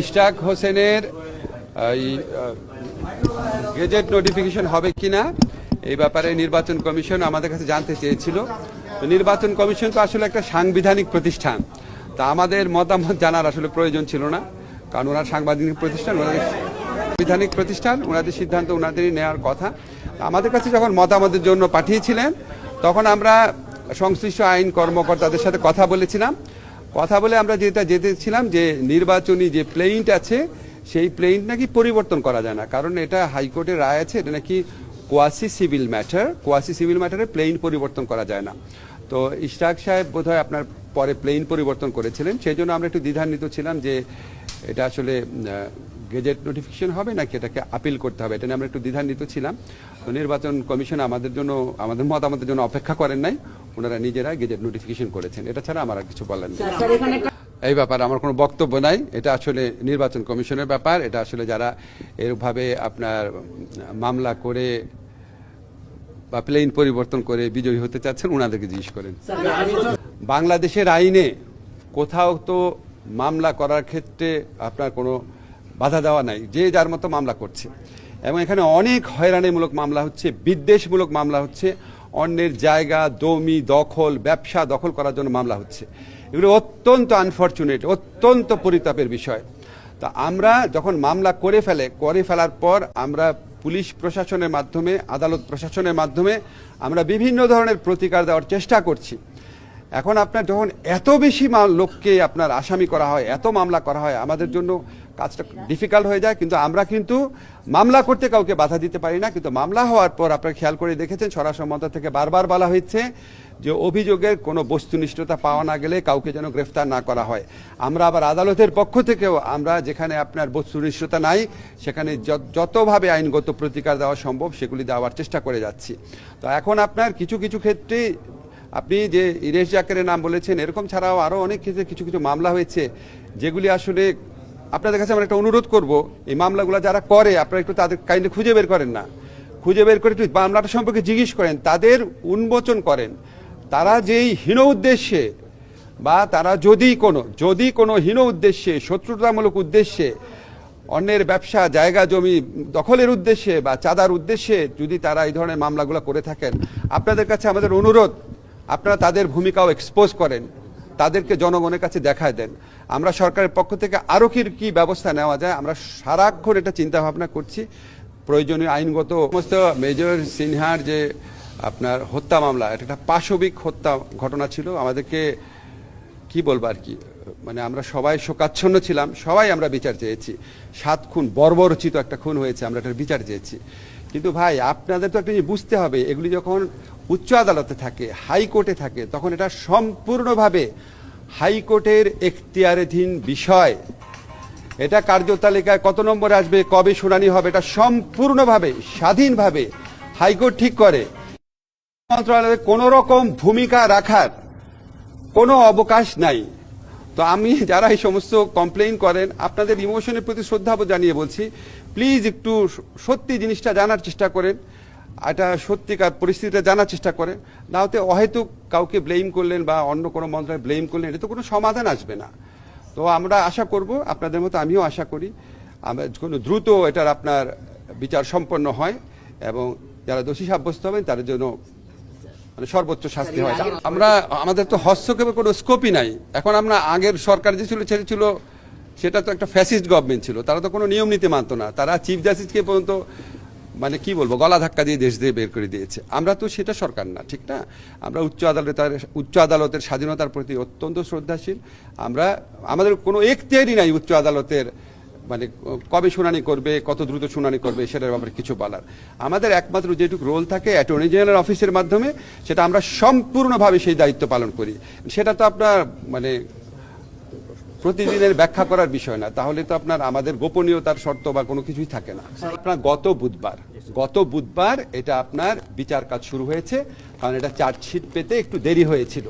ইশতাক হোসেনের gazette notification হবে কিনা, এই ব্যাপারে নির্বাচন কমিশন আমাদের কাছে জানতে চেয়েছিল। নির্বাচন কমিশন তো আসলে একটা সাংবিধানিক প্রতিষ্ঠান। তা আমাদের মতামত জানার আসলে প্রয়োজন ছিল না। কারণ ওনার সাংবিধানিক প্রতিষ্ঠান, ওনাদের সাংবিধানিক প্রতিষ্ঠান, ওনাদের সিদ্ধান্ত ওনাদেরই নেওয়ার কথা। আমাদের কাছে যখন মতামতের জন্য পাঠিয়েছিলেন, তখন আমরা সংশ্লিষ্ট আইন কর্মকর্তাদের সাথে কথা বলেছিলাম। কথা বলে আমরা যেটা যেতেছিলাম যে নির্বাচনী যে প্লেইন্ট আছে, সেই প্লেইন্ট নাকি পরিবর্তন করা যায় না। কারণ এটা হাইকোর্টের রায় আছে, এটা নাকি quasi civil matter quasi civil ম্যাটারে plaint পরিবর্তন করা যায় না। তো ইশরাক সাহেব বোধহয় আপনার পরে প্লেইন পরিবর্তন করেছিলেন, সেই জন্য আমরা একটু দ্বিধান্বিত ছিলাম যে এটা আসলে গেজেট নোটিফিকেশন হবে নাকি এটাকে আপিল করতে হবে? এটা নিয়ে আমরা একটু দ্বিধান্বিত ছিলাম। তো নির্বাচন কমিশন আমাদের জন্য আমাদের মতামতের জন্য অপেক্ষা করেন নাই। ওনারা নিজেরা গেজেট নোটিফিকেশন করেছেন। এটা ছাড়া আমার আর কিছু বলার নেই। একটা এই ব্যাপারে আমার কোনো বক্তব্য নাই। এটা আসলে নির্বাচন কমিশনের ব্যাপার। এটা আসলে যারা এরভাবে আপনার মামলা করে বা প্লেন পরিবর্তন করে বিজয়ী হতে চাচ্ছেন ওনাদেরকে জিজ্ঞেস করেন। বাংলাদেশের আইনে কোথাও তো মামলা করার ক্ষেত্রে আপনার কোনো বাধা দেওয়া নাই, যে যার মতো মামলা করছে। এবং এখানে অনেক হয়রানিমূলক মামলা হচ্ছে, বিদ্বেষমূলক মামলা হচ্ছে, অন্যের জায়গা, দমি, দখল, ব্যবসা দখল করার জন্য মামলা হচ্ছে। এগুলো অত্যন্ত আনফর্চুনেট অত্যন্ত পরিতাপের বিষয়। তা আমরা যখন মামলা করে ফেলে, করে ফেলার পর আমরা পুলিশ প্রশাসনের মাধ্যমে, আদালত প্রশাসনের মাধ্যমে আমরা বিভিন্ন ধরনের প্রতিকার দেওয়ার চেষ্টা করছি। এখন আপনার যখন এত বেশি লোককে আপনার আসামি করা হয়, এত মামলা করা হয়, আমাদের জন্য কাজটা ডিফিকাল্ট হয়ে যায়, কিন্তু আমরা কিন্তু মামলা করতে কাউকে বাধা দিতে পারি না। কিন্তু মামলা হওয়ার পর আপনারা খেয়াল করে দেখেছেন, স্বরাষ্ট্র মন্ত্রক থেকে বারবার বলা হয়েছে যে অভিযোগের কোনো বস্তুনিষ্ঠতা পাওয়া না গেলে কাউকে যেন গ্রেফতার না করা হয়। আমরা আবার আদালতের পক্ষ থেকেও আমরা যেখানে আপনার বস্তুনিষ্ঠতা নাই, সেখানে যত- যতভাবে আইনগত প্রতিকার দেওয়া সম্ভব সেগুলি দেওয়ার চেষ্টা করে যাচ্ছি। তো এখন আপনার কিছু কিছু ক্ষেত্রে আপনি যে ইরেশ জাকেরের নাম বলেছেন, এরকম ছাড়াও আরও অনেক ক্ষেত্রে কিছু কিছু মামলা হয়েছে, যেগুলি আসলে আপনাদের কাছে আমরা একটা অনুরোধ করব, এই মামলাগুলো যারা করে, আপনারা একটু তাদের কাইন্ডলি খুঁজে বের করেন না। খুঁজে বের করে একটু মামলাটা সম্পর্কে জিজ্ঞেস করেন, তাদের উন্মোচন করেন। তারা যেই হীন উদ্দেশ্যে বা তারা যদি কোনো যদি কোনো হীন উদ্দেশ্যে, শত্রুতামূলক উদ্দেশ্যে, অন্যের ব্যবসা, জায়গা, জমি দখলের উদ্দেশ্যে বা চাঁদার উদ্দেশ্যে যদি তারা এই ধরনের মামলাগুলো করে থাকেন, আপনাদের কাছে আমাদের অনুরোধ আপনারা তাদের ভূমিকাও এক্সপোজ করেন, তাদেরকে জনগণের কাছে দেখায় দেন। আমরা সরকারের পক্ষ থেকে আরও কি কি ব্যবস্থা নেওয়া যায়, আমরা সারাক্ষণ এটা চিন্তা ভাবনা করছি। প্রয়োজনীয় আইনগত সমস্ত মেজর সিনহার যে আপনার হত্যা মামলা, এটা একটা পাশবিক হত্যা ঘটনা ছিল। আমাদেরকে কি বলব আর কি মানে আমরা সবাই শোকাচ্ছন্ন ছিলাম, সবাই আমরা বিচার চেয়েছি। সাত খুন, বর্বরচিত একটা খুন হয়েছে, আমরা এটার বিচার চেয়েছি। কিন্তু ভাই, আপনাদের তো একটা বুঝতে হবে, এগুলি যখন উচ্চ আদালতে থাকে হাইকোর্টে থাকে, তখন এটা সম্পূর্ণভাবে হাইকোর্টের এখতিয়ারাধীন বিষয়। এটা কার্যতালিকায় কত নম্বরে আসবে, কবে শুনানি হবে, এটা সম্পূর্ণভাবে, স্বাধীনভাবে হাইকোর্ট ঠিক করে। মন্ত্রণালয়ে কোনো রকম ভূমিকা রাখার কোনো অবকাশ নাই। তো আমি যারা এই সমস্ত কমপ্লেইন করেন, আপনাদের ইমোশনের প্রতি শ্রদ্ধাবোধ জানিয়ে বলছি প্লিজ একটু সত্যি জিনিসটা জানার চেষ্টা করেন এটা সত্যিকার পরিস্থিতিটা জানার চেষ্টা করেন। না হতে অহেতুক কাউকে ব্লেম করলেন বা অন্য কোনো মন্ত্রণালয় ব্লেম করলেন এটা তো কোনো সমাধান আসবে না। তো আমরা আশা করব আপনাদের মতো আমিও আশা করি আমরা কোনো দ্রুত এটার আপনার বিচার সম্পন্ন হয় এবং যারা দোষী সাব্যস্ত হবেন তাদের জন্য মানে সর্বোচ্চ শাস্তি হয়। আমরা আমাদের তো হস্তক্ষেপের কোনো স্কোপই নাই। এখন আমরা আগের সরকার যে ছিল সেটা ছিল সেটা তো একটা ফ্যাসিস্ট গভর্নমেন্ট ছিল। তারা তো কোনো নিয়ম নীতি মানতো না। তারা চিফ জাস্টিসকে পর্যন্ত মানে কি বলব, গলা ধাক্কা দিয়ে দেশ দিয়ে বের করে দিয়েছে। আমরা তো সেটা সরকার না, ঠিক না? আমরা উচ্চ আদালতের উচ্চ আদালতের স্বাধীনতার প্রতি অত্যন্ত শ্রদ্ধাশীল। আমরা, আমাদের কোনো এখতিয়ারই নাই উচ্চ আদালতের মানে কবে শুনানি করবে, কত দ্রুত শুনানি করবে, সেটার ব্যাপারে কিছু বলার। আমাদের একমাত্র যেটুকু রোল থাকে অ্যাটর্নি জেনারেল অফিসের মাধ্যমে, সেটা আমরা সম্পূর্ণভাবে সেই দায়িত্ব পালন করি। সেটা তো আপনার মানে প্রতিদিনের ব্যাখ্যা করার বিষয় না, তাহলে তো আপনার আমাদের গোপনীয়তার শর্ত বা কোনো কিছুই থাকে না। আপনার গত বুধবার গত বুধবার এটা আপনার বিচার কাজ শুরু হয়েছে, কারণ এটা চার্জশিট পেতে একটু দেরি হয়েছিল।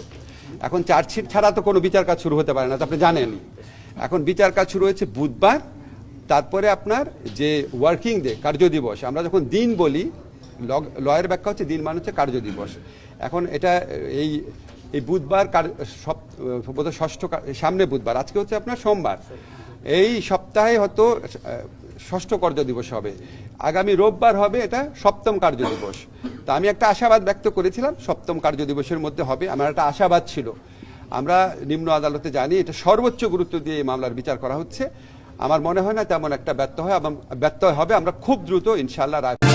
এখন চার্জশিট ছাড়া তো কোনো বিচার কাজ শুরু হতে পারে না, তো আপনি জানেনই এখন বিচার কাজ শুরু হয়েছে বুধবার, তারপরে আপনার যে ওয়ার্কিং ডে, কার্য দিবস, আমরা যখন দিন বলি লয়ের ব্যাখ্যা হচ্ছে দিন মানে হচ্ছে কার্য দিবস। এখন এটা, এই এই বুধবার ষষ্ঠ সামনে বুধবার, আজকে হচ্ছে আপনার সোমবার। এই সপ্তাহে হয়তো ষষ্ঠ কার্য দিবস হবে। আগামী রোববার হবে এটা সপ্তম কার্য দিবস। তা আমি একটা আশাবাদ ব্যক্ত করেছিলাম, সপ্তম কার্য দিবসের মধ্যে হবে, আমার একটা আশাবাদ ছিল। আমরা নিম্ন আদালতে জানি, এটা সর্বোচ্চ গুরুত্ব দিয়ে এই মামলার বিচার করা হচ্ছে। আমার মনে হয় না তেমন একটা ব্যর্থ হয়, এবং ব্যর্থ হবে আমরা খুব দ্রুত ইনশাল্লাহ রায়